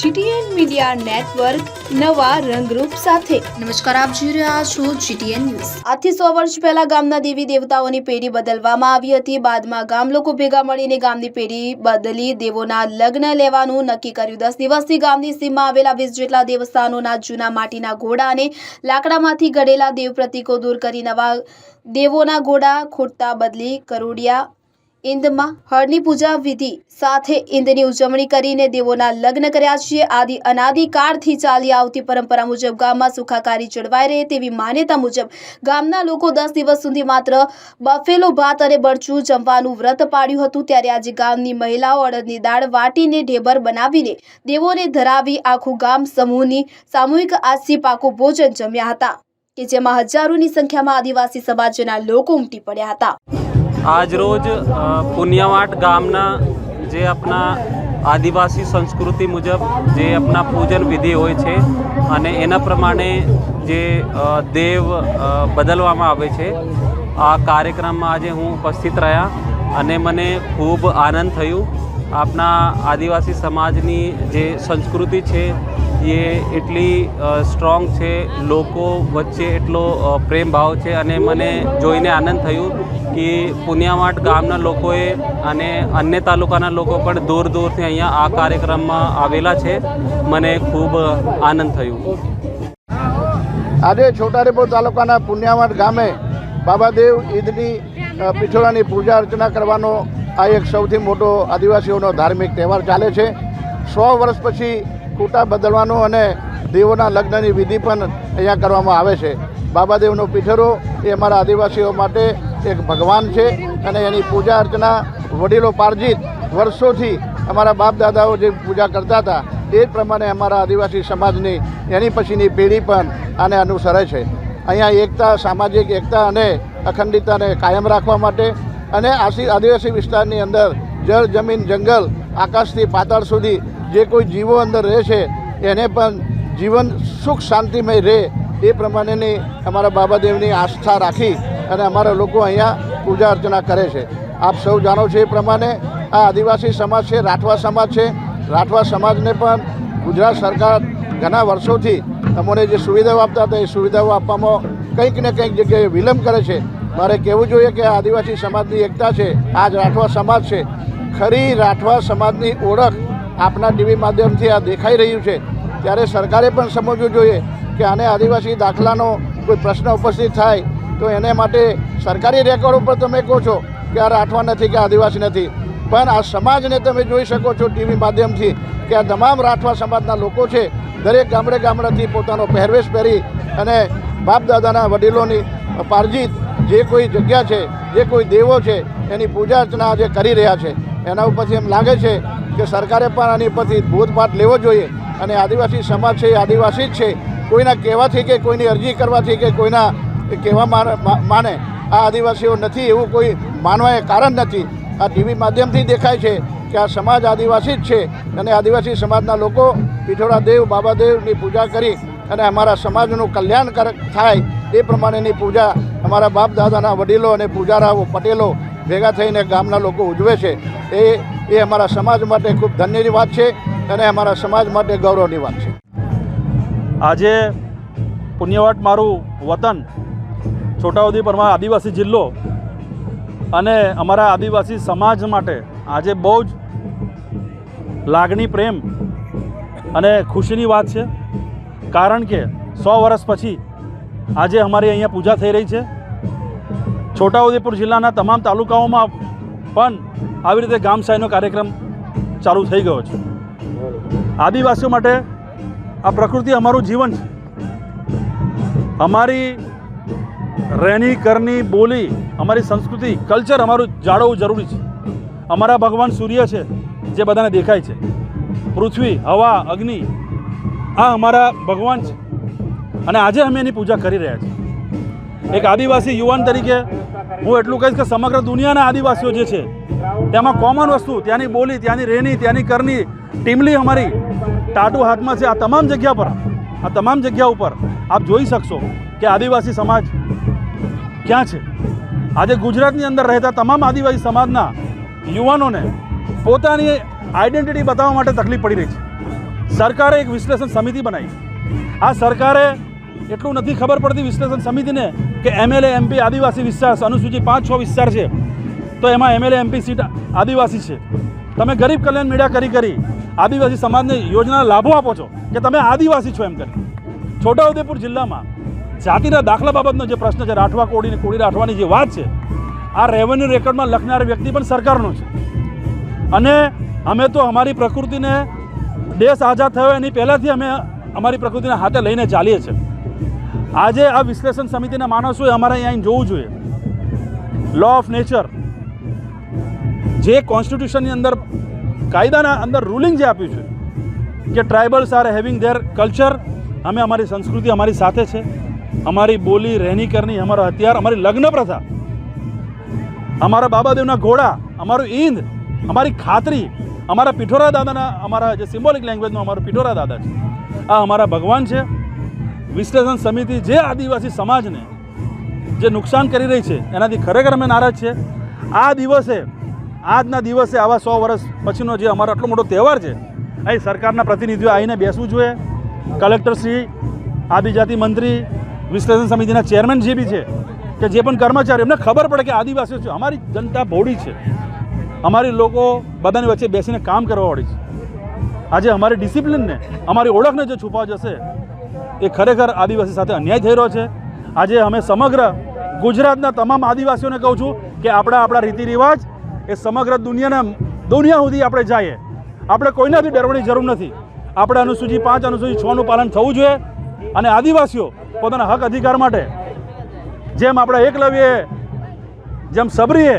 GTN media network નવા રંગરૂપ સાથે. નમસ્કાર આપ જોઈ રહ્યા છો જીટીએન ન્યૂઝ. આજથી સો વર્ષ પહેલા ગામના દેવી દેવતાઓની પેઢી બદલવામાં આવી હતી. બાદમાં ગામ લોકો ભેગા મળીને ગામની પેઢી બદલી દેવોના લગ્ન લેવાનું નક્કી કર્યું. દસ દિવસથી ગામની સીમમાં આવેલા વીસ જેટલા દેવસ્થાનોના જૂના માટીના ઘોડા અને લાકડામાંથી ઘડેલા દેવ પ્રતીકો દૂર કરી નવા દેવોના ઘોડા ખોટતા બદલી કરોડિયા ઇંદમાં હળની પૂજા વિધિ સાથે ઇંદની ઉજવણી કરીને દેવોના લગ્ન કર્યા છે આદિ અનાદિ કાળથી ચાલી આવતી પરંપરા મુજબ ગામમાં સુખાકારી જળવાઈ રહે તેવી માન્યતા મુજબ ગામના લોકો દસ દિવસ સુધી માત્ર બફેલો ભાત અને બળચું જમવાનું વ્રત પાડ્યું હતું. ત્યારે આજે ગામની મહિલાઓ અડદની દાળ વાટીને ઢેબર બનાવીને દેવોને ધરાવી આખું ગામ સમૂહની સામૂહિક આસી પાકું ભોજન જમ્યા હતા કે જેમાં હજારોની સંખ્યામાં આદિવાસી સમાજના લોકો ઉમટી પડ્યા હતા. આજ રોજ અ, ગામના જે આપણા આદિવાસી સંસ્કૃતિ મુજબ જે આપણા પૂજન વિધિ હોય છે અને એના પ્રમાણે જે દેવ બદલવામાં આવે છે આ કાર્યક્રમમાં આજે હું ઉપસ્થિત રહ્યા અને મને ખૂબ આનંદ થયું. આપણા આદિવાસી સમાજની જે સંસ્કૃતિ છે એ એટલી સ્ટ્રોંગ છે લોકો વચ્ચે એટલો પ્રેમ ભાવ છે અને મને જોઈને આનંદ થયું કે પુણ્યાવાટ ગામના લોકોએ અને અન્ય તાલુકાના લોકો પણ દૂર દૂરથી અહીંયા આ કાર્યક્રમમાં આવેલા છે. મને ખૂબ આનંદ થયું. આજે છોટાઉદેપુર તાલુકાના પુણ્યાવટ ગામે બાબાદેવ ઈદની અ, પૂજા અર્ચના કરવાનો આ એક સૌથી મોટો આદિવાસીઓનો ધાર્મિક તહેવાર ચાલે છે. સો વર્ષ પછી ખૂટા બદલવાનો અને દેવોના લગ્નની વિધિ પણ અહીંયા કરવામાં આવે છે. બાબાદેવનો પીઠરો એ અમારા આદિવાસીઓ માટે એક ભગવાન છે અને એની પૂજા અર્ચના વડીલો પાર્જિત વર્ષોથી અમારા બાપ દાદાઓ જે પૂજા કરતા હતા એ જ પ્રમાણે અમારા આદિવાસી સમાજની એની પછીની પેઢી પણ આને અનુસરે છે. અહીંયા એકતા, સામાજિક એકતા અને અખંડિતતાને કાયમ રાખવા માટે અને આશી આદિવાસી વિસ્તારની અંદર જળ, જમીન, જંગલ, આકાશથી પાતાળ સુધી જે કોઈ જીવો અંદર રહે છે, એને પણ જીવન સુખ શાંતિમય રહે એ પ્રમાણેની અમારા બાબાદેવની આસ્થા રાખી અને અમારા લોકો અહીંયા પૂજા અર્ચના કરે છે. આપ સૌ જાણો છો એ પ્રમાણે આ આદિવાસી સમાજ છે, રાઠવા સમાજ છે. રાઠવા સમાજને પણ ગુજરાત સરકાર ઘણા વર્ષોથી અમને જે સુવિધાઓ આપતા હતા, એ સુવિધાઓ આપવામાં કંઈક ને કંઈક જગ્યાએ વિલંબ કરે છે. મારે કહેવું જોઈએ કે આદિવાસી સમાજની એકતા છે આ જ રાઠવા સમાજ છે. ખરી રાઠવા સમાજની ઓળખ આપના ટીવી માધ્યમથી આ દેખાઈ રહ્યું છે. ત્યારે સરકારે પણ સમજવું જોઈએ કે આને આદિવાસી દાખલાનો કોઈ પ્રશ્ન ઉપસ્થિત થાય તો એને માટે સરકારી રેકોર્ડ ઉપર તમે કહો છો કે આ રાઠવા નથી કે આદિવાસી નથી. પણ આ સમાજને તમે જોઈ શકો છો ટીવી માધ્યમથી કે આ તમામ રાઠવા સમાજના લોકો છે, દરેક ગામડે ગામડેથી પોતાનો પહેરવેશ પહેરી અને બાપ દાદાના વડીલોની પારજીત જે કોઈ જગ્યા છે, જે કોઈ દેવો છે, એની પૂજા અર્ચના આજે કરી રહ્યા છે. એના ઉપરથી એમ લાગે છે કે સરકારે પણ આની ઉપરથી બોધપાઠ લેવો જોઈએ. અને આદિવાસી સમાજ છે, એ આદિવાસી જ છે. કોઈના કહેવાથી કે કોઈની અરજી કરવાથી કે કોઈના કહેવા માને- આ આદિવાસીઓ નથી, એવું કોઈ માનવા એ કારણ નથી. આ ટીવી માધ્યમથી દેખાય છે કે આ સમાજ આદિવાસી જ છે. અને આદિવાસી સમાજના લોકો પિઠોરા દેવ બાબાદેવની પૂજા કરી અને અમારા સમાજનું કલ્યાણ થાય એ પ્રમાણેની પૂજા અમારા બાપ દાદાના વડીલો અને પૂજારાઓ પટેલો ભેગા થઈને ગામના લોકો ઉજવે છે. એ એ અમારા સમાજ માટે ખૂબ ધન્યની વાત છે અને અમારા સમાજ માટે ગૌરવની વાત છે. આજે પુણ્યવાટ મારું વતન છોટાઉદેપુરમાં આદિવાસી જિલ્લો અને અમારા આદિવાસી સમાજ માટે આજે બહુ જ લાગણી, પ્રેમ અને ખુશીની વાત છે. કારણ કે સો વર્ષ પછી આજે અમારી અહીંયા પૂજા થઈ રહી છે. છોટાઉદેપુર જિલ્લાના તમામ તાલુકાઓમાં પણ આવી રીતે ગામશાહીનો કાર્યક્રમ ચાલુ થઈ ગયો છે. આદિવાસીઓ માટે આ પ્રકૃતિ અમારું જીવન છે. અમારી રહેણી કરની બોલી, અમારી સંસ્કૃતિ, કલ્ચર અમારું જાળવવું જરૂરી છે. અમારા ભગવાન સૂર્ય છે, જે બધાને દેખાય છે. પૃથ્વી, હવા, અગ્નિ, આ અમારા ભગવાન છે. અને આજે અમે એની પૂજા કરી રહ્યા છીએ. એક આદિવાસી યુવાન તરીકે હું એટલું કહીશ કે સમગ્ર દુનિયાના આદિવાસીઓ જે છે તેમાં કોમન વસ્તુ, ત્યાંની બોલી, ત્યાંની રહેણી ત્યાંની કરની ટીમલી અમારી, ટાટુ હાથમાં છે આ તમામ જગ્યા પર, આ તમામ જગ્યા ઉપર આપ જોઈ શકશો કે આદિવાસી સમાજ ક્યાં છે. આજે ગુજરાતની અંદર રહેતા તમામ આદિવાસી સમાજના યુવાનોને પોતાની આઈડેન્ટિટી બતાવવા માટે તકલીફ પડી રહી છે. સરકારે એક વિશ્લેષણ સમિતિ બનાવી. આ સરકારે એટલું નથી ખબર પડતી વિશ્લેષણ સમિતિને કે એમએલએ, એમપી, આદિવાસી વિસ્તાર, અનુસૂચિત પાંચ, છ વિસ્તાર છે. તો એમાં એમએલએ, એમપી સીટ આદિવાસી છે. તમે ગરીબ કલ્યાણ મીડિયા કરી કરી આદિવાસી સમાજને યોજના લાભો આપો છો કે તમે આદિવાસી છો એમ કરી. છોટાઉદેપુર જિલ્લામાં જાતિના દાખલા બાબતનો જે પ્રશ્ન છે, રાઠવા કોડીને કોડી રાઠવાની જે વાત છે, આ રેવન્યુ રેકોર્ડમાં લખનાર વ્યક્તિ પણ સરકારનો છે. અને અમે તો અમારી પ્રકૃતિને દેશ આઝાદ થયો એની પહેલાંથી અમે અમારી પ્રકૃતિને હાથે લઈને ચાલીએ છીએ. આજે આ વિશ્લેષણ સમિતિના માણસોએ અમારે અહીંયા જોવું જોઈએ. લો ઓફ નેચર જે કોન્સ્ટિટ્યુશનની અંદર કાયદાના અંદર રૂલિંગ જે આપ્યું છે કે tribals are having their culture અમે અમારી સંસ્કૃતિ અમારી સાથે છે. અમારી બોલી, રહેણી કરની અમારો હથિયાર, અમારી લગ્ન પ્રથા, અમારા બાબાદેવના ઘોડા, અમારું ઈંદ, અમારી ખાતરી, અમારા પિઠોરા દાદાના, અમારા જે સિમ્બોલિક લેંગ્વેજનો અમારો પિઠોરા દાદા છે. આ અમારા ભગવાન છે. વિશ્લેષણ સમિતિ જે આદિવાસી સમાજને જે નુકસાન કરી રહી છે, એનાથી ખરેખર અમે નારાજ છે આ દિવસે, આજના દિવસે આવા સો વર્ષ પછીનો જે અમારો આટલો મોટો તહેવાર છે અહીં સરકારના પ્રતિનિધિઓ આવીને બેસવું જોઈએ. કલેક્ટરશ્રી આદિજાતિ મંત્રી, વિશ્લેષણ સમિતિના ચેરમેન જે બી છે, કે જે પણ કર્મચારી એમને ખબર પડે કે આદિવાસીઓ છે, અમારી જનતા ભોળી છે. અમારી લોકો બધાની વચ્ચે બેસીને કામ કરવાવાળી છે. આજે અમારી ડિસિપ્લિનને, અમારી ઓળખને જો છુપાવ જશે એ ખરેખર આદિવાસી સાથે અન્યાય થઈ રહ્યો છે. આજે અમે સમગ્ર ગુજરાતના તમામ આદિવાસીઓને કહું છું કે આપણા આપણા રીતિ રિવાજ એ સમગ્ર દુનિયાના દુનિયા સુધી આપણે જઈએ. આપણે કોઈનાથી ડરવાની જરૂર નથી. આપણે અનુસૂચિ પાંચ, અનુસૂચિ છનું પાલન થવું જોઈએ અને આદિવાસીઓ પોતાના હક અધિકાર માટે જેમ આપણે એકલવ્યએ જેમ સબરીએ,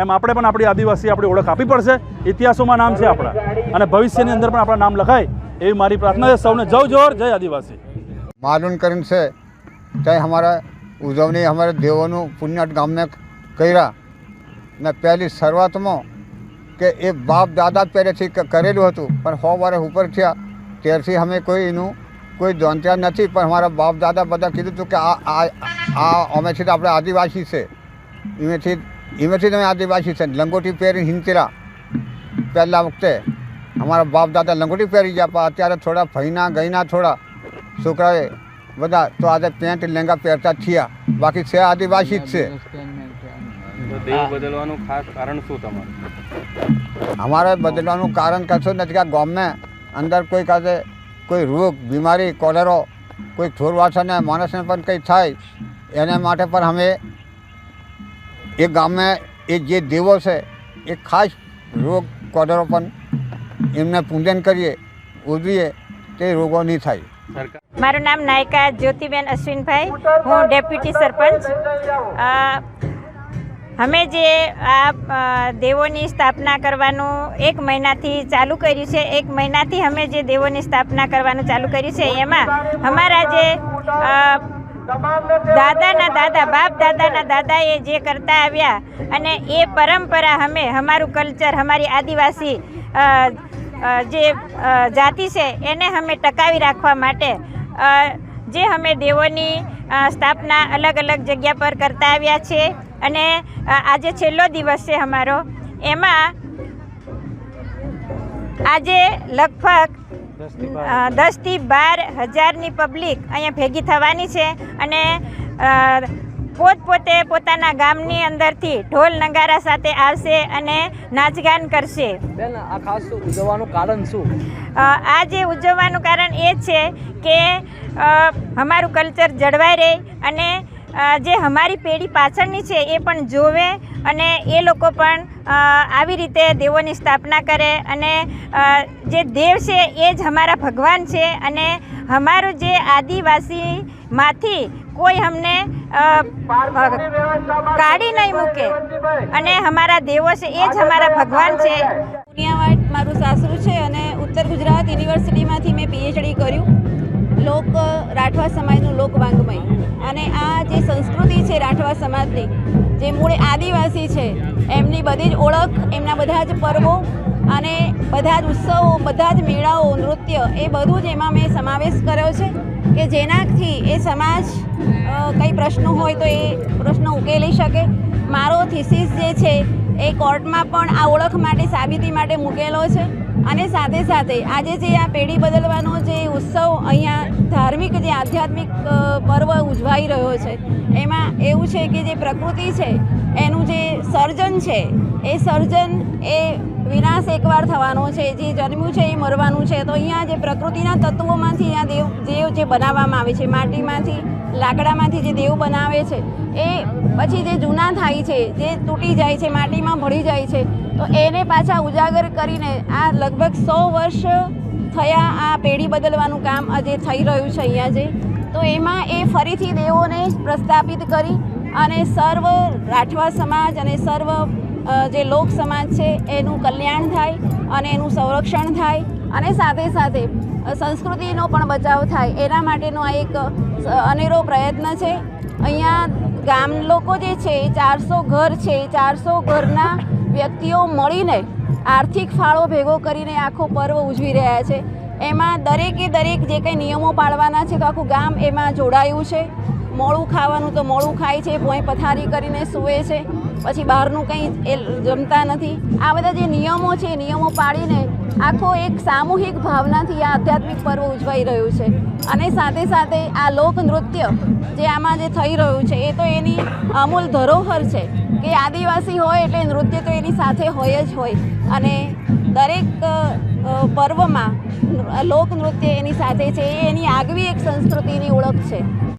એમ આપણે પણ આપણી આદિવાસી આપણી ઓળખ આપવી પડશે. ઇતિહાસોમાં નામ છે આપણા અને ભવિષ્યની અંદર પણ આપણા નામ લખાય. એવી મારી પ્રાર્થના છે. સૌને જય જોર, જય આદિવાસી. માલુન કરીને છે ત્યાં અમારા ઉજવણી અમારા દેવોનું પુણ્યાટ ગામને કર્યા. ને પહેલી શરૂઆતમાં કે એ બાપ દાદા પહેલેથી કરેલું હતું, પણ સો વર્ષ ઉપર થયા. ત્યારથી અમે કોઈ એનું, કોઈ જાણતા નથી, પણ અમારા બાપ દાદા બધા કીધું હતું કે આ આ અમેથી તો આપણે આદિવાસી છે. એમેથી એમેથી તમે આદિવાસી છે. લંગોટી પહેરી હિંચરા. પહેલાં વખતે અમારા બાપ દાદા લંગોટી પહેરી ગયા પણ અત્યારે થોડા ફઈના ગઈના થોડા. છોકરાએ બધા તો આજે પેન્ટ લેંગા પહેરતા થયા. બાકી છે આદિવાસી જ છે. બદલવાનું ખાસ કારણ શું તમારું? અમારે બદલવાનું કારણ કશું નથી કે ગામને અંદર કોઈ કાંસે કોઈ રોગ બીમારી કોલેરો કોઈ ઢોરવાસને માણસને પણ કંઈ થાય એને માટે પણ અમે એ ગામે એ જે દેવો છે એ ખાસ રોગ કોલેરો પણ એમને પૂજન કરીએ, ઉજવીએ, તે રોગો નહીં થાય. મારું નામ નાયકા જ્યોતિબેન અશ્વિનભાઈ. હું ડેપ્યુટી સરપંચ. અમે જે આ દેવોની સ્થાપના કરવાનું એક મહિનાથી ચાલુ કર્યું છે, એક મહિનાથી અમે જે દેવોની સ્થાપના કરવાનું ચાલુ કર્યું છે, એમાં અમારા જે દાદાના દાદા, બાપ દાદાના દાદાએ જે કરતા આવ્યા અને એ પરંપરા અમે અમારું કલ્ચર અમારી આદિવાસી જે જાતિ છે, એને અમે ટકાવી રાખવા માટે જે અમે દેવોની સ્થાપના અલગ અલગ જગ્યા પર કરતા આવ્યા છે અને આજે છેલ્લો દિવસ છે અમારો એમાં આજે લગભગ દસથી બાર. હજારની પબ્લિક અહીંયા ભેગી થવાની છે અને પોતપોતે પોતાના ગામની અંદરથી ઢોલ નગારા સાથે આવશે અને નાચગાન કરશે. બેન આ ખાસ ઉજવવાનું કારણ શું? આ જે ઉજવવાનું કારણ એ છે કે અમારું કલ્ચર જળવાઈ રહે અને જે અમારી પેઢી પાછળની છે એ પણ જોવે અને એ લોકો પણ આવી રીતે દેવોની સ્થાપના કરે અને જે દેવ છે એ જ અમારા ભગવાન છે અને અમારું જે આદિવાસીમાંથી કોઈ અમને કાઢી નહીં મૂકે અને અમારા દેવો છે એ જ અમારા ભગવાન છે. પુનિયાવાડ મારું સાસરું છે અને ઉત્તર ગુજરાત યુનિવર્સિટીમાંથી મેં પીએચડી કર્યું. લોક, રાઠવા સમાજનું લોક વાંગમય. અને આ જે સંસ્કૃતિ છે રાઠવા સમાજની, જે મૂળ આદિવાસી છે, એમની બધી જ ઓળખ, એમના બધા જ પર્વો અને બધા જ ઉત્સવો, બધા જ મેળાઓ, નૃત્ય, એ બધું જ એમાં મેં સમાવેશ કર્યો છે કે જેનાથી એ સમાજ કંઈ પ્રશ્નો હોય તો એ પ્રશ્નો ઉકેલી શકે. મારો થીસીસ જે છે એ કોર્ટમાં પણ આ ઓળખ માટે સાબિતી માટે મૂકેલો છે. અને સાથે સાથે આજે જે આ પેઢી બદલવાનો જે ઉત્સવ અહીંયા ધાર્મિક જે આધ્યાત્મિક પર્વ ઉજવાઈ રહ્યો છે, એમાં એવું છે કે જે પ્રકૃતિ છે, એનું જે સર્જન છે, એ સર્જન એ વિનાશ એકવાર થવાનો છે, જે જન્મ્યું છે એ મરવાનું છે. તો અહીંયા જે પ્રકૃતિના તત્વોમાંથી આ દેવ દેવ જે બનાવવામાં આવે છે, માટીમાંથી, લાકડામાંથી જે દેવ બનાવે છે, એ પછી જે જૂના થાય છે, જે તૂટી જાય છે, માટીમાં ભળી જાય છે તો એને પાછા ઉજાગર કરીને આ લગભગ સો વર્ષ થયા આ પેઢી બદલવાનું કામ આજે થઈ રહ્યું છે અહીંયા જે. તો એમાં એ ફરીથી દેવોને પ્રસ્થાપિત કરી અને સર્વ રાઠવા સમાજ અને સર્વ જે લોક સમાજ છે એનું કલ્યાણ થાય અને એનું સંરક્ષણ થાય અને સાથે સાથે સંસ્કૃતિનો પણ બચાવ થાય. એના માટેનો આ એક અનેરો પ્રયત્ન છે. અહીંયા ગામ લોકો જે છે ચારસો ઘર છે. ચારસો ઘરના વ્યક્તિઓ મળીને આર્થિક ફાળો ભેગો કરીને આખો પર્વ ઉજવી રહ્યા છે. એમાં દરેકે દરેક જે કંઈ નિયમો પાળવાના છે તો આખું ગામ એમાં જોડાયું છે. મોડું ખાવાનું તો મોડું ખાય છે, ભોંય પથારી કરીને સૂવે છે. પછી બહારનું કંઈ એ જમતા નથી. આ બધા જે નિયમો છે નિયમો પાળીને આખો એક સામૂહિક ભાવનાથી આ આધ્યાત્મિક પર્વ ઉજવાઈ રહ્યું છે. અને સાથે સાથે આ લોક નૃત્ય જે આમાં જે થઈ રહ્યું છે, એ તો એની અમૂલ ધરોહર છે. કે આદિવાસી હોય એટલે નૃત્ય તો એની સાથે હોય જ હોય. અને દરેક પર્વમાં લોક નૃત્ય એની સાથે છે. એ એની આગવી એક સંસ્કૃતિની ઓળખ છે.